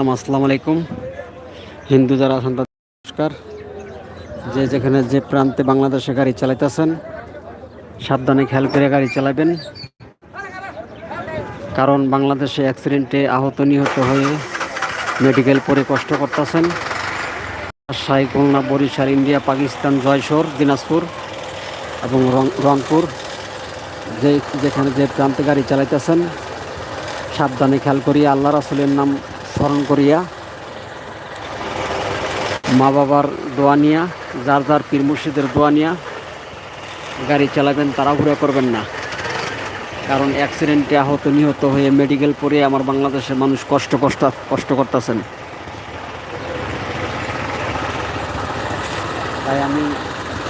আসসালামু আলাইকুম। হিন্দু যারা আছেন নমস্কার। যে যেখানে যে প্রান্তে বাংলাদেশে গাড়ি চালাইতেছেন, সাবধানে খেয়াল করে গাড়ি চালাবেন। কারণ বাংলাদেশে অ্যাক্সিডেন্টে আহত নিহত হয়ে মেডিকেল পরে কষ্ট করতেছেন। রাজশাহী, খুলনা, বরিশাল, ইন্ডিয়া, পাকিস্তান জয়সোর দিনাজপুর এবং রংপুর, যে যেখানে যে প্রান্তে গাড়ি চালাইতেছেন, সাবধানে খেয়াল করিয়া আল্লাহ রাসুলের নাম স্মরণ করিয়া মা বাবার দোয়া নিয়া, যার যার পীর মুর্শিদের দোয়া নিয়া গাড়ি চালাবেন, তাড়াহুড়া করবেন না। কারণ অ্যাক্সিডেন্টে আহত, নিহত হয়ে মেডিকেল পরে আমার বাংলাদেশের মানুষ কষ্ট কষ্ট কষ্ট করতেছেন। তাই আমি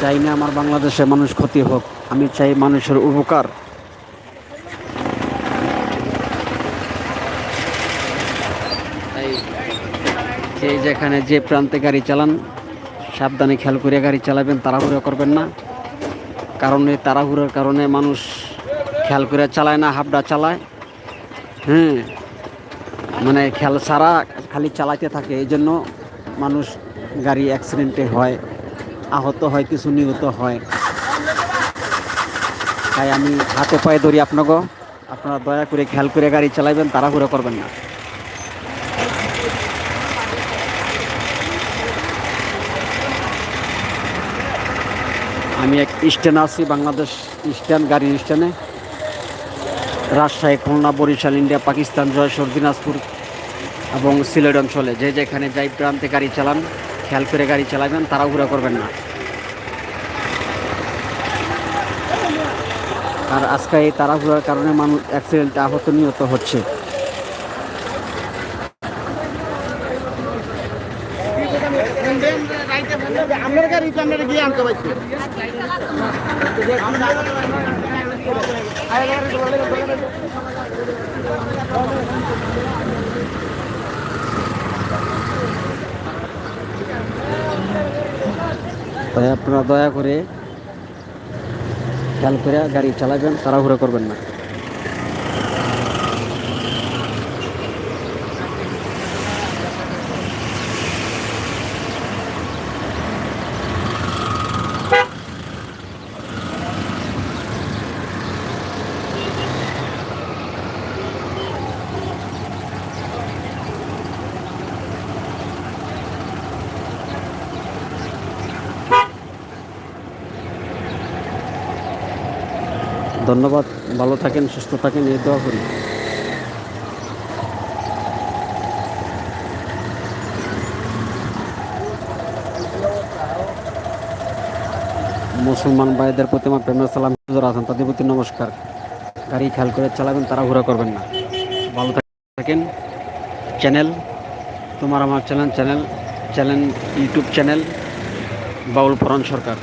চাই না আমার বাংলাদেশের মানুষ ক্ষতি হোক। আমি চাই মানুষের উপকার। যে যেখানে যে প্রান্তে গাড়ি চালান, সাবধানে খেয়াল করে গাড়ি চালাবেন, তাড়াহুড়ো করবেন না। কারণ এই তাড়াহুড়োর কারণে মানুষ খেয়াল করে চালায় না, হাবডা চালায়। হ্যাঁ মানে খেয়াল সারা খালি চালাতে থাকে, এই জন্য মানুষ গাড়ি অ্যাক্সিডেন্টে হয়, আহত হয়, কিছু নিহত হয়। তাই আমি হাতে পায়ে ধরি আপনাকে। আপনারা দয়া করে খেয়াল করে গাড়ি চালাবেন, তাড়াহুড়ো করবেন না। আমি এক স্ট্যান্ড আছি বাংলাদেশ স্ট্যান্ড, গাড়ির স্ট্যান্ডে। রাজশাহী, খুলনা, বরিশাল, ইন্ডিয়া, পাকিস্তান জয়সর দিনাজপুর এবং সিলেট অঞ্চলে। যে যেখানে যাই প্রান্তে গাড়ি চালান, খেয়াল করে গাড়ি চালাবেন, তাড়াহুড়া করবেন না। আর আজকে এই তাড়াহুড়ার কারণে মানুষ অ্যাক্সিডেন্টে আহত নিহত হচ্ছে। তাই আপনারা দয়া করে খেয়াল করে গাড়ি চালাবেন তাড়াহুড়ো করবেন না। ধন্যবাদ, ভালো থাকেন, সুস্থ থাকেন, এই দোয়া করি। মুসলমান ভাইদের প্রতি আমার প্রেমের সালাম আছেন তাদের প্রতি নমস্কার। গাড়ি খেয়াল করে চালাবেন তারা ঘোরা করবেন না। ভালো থাকেন। চ্যানেল, তোমার আমার channel channel channel, YouTube channel, Baul Foran Sarkar.